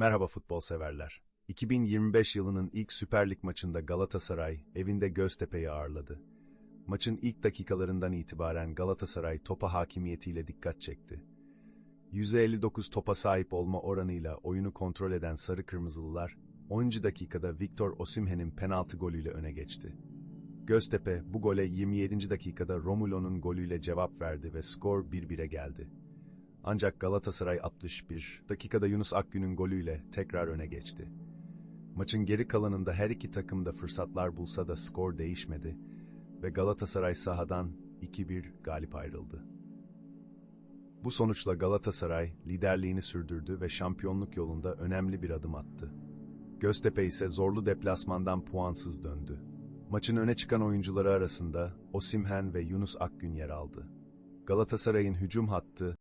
Merhaba futbol severler. 2025 yılının ilk Süper Lig maçında Galatasaray evinde Göztepe'yi ağırladı. Maçın ilk dakikalarından itibaren Galatasaray topa hakimiyetiyle dikkat çekti. %59 topa sahip olma oranıyla oyunu kontrol eden Sarı Kırmızılılar, 10. dakikada Victor Osimhen'in penaltı golüyle öne geçti. Göztepe bu gole 27. dakikada Romulo'nun golüyle cevap verdi ve skor 1-1'e geldi. Ancak Galatasaray 61 dakikada Yunus Akgün'ün golüyle tekrar öne geçti. Maçın geri kalanında her iki takım da fırsatlar bulsa da skor değişmedi ve Galatasaray sahadan 2-1 galip ayrıldı. Bu sonuçla Galatasaray liderliğini sürdürdü ve şampiyonluk yolunda önemli bir adım attı. Göztepe ise zorlu deplasmandan puansız döndü. Maçın öne çıkan oyuncuları arasında Osimhen ve Yunus Akgün yer aldı. Galatasaray'ın hücum hattı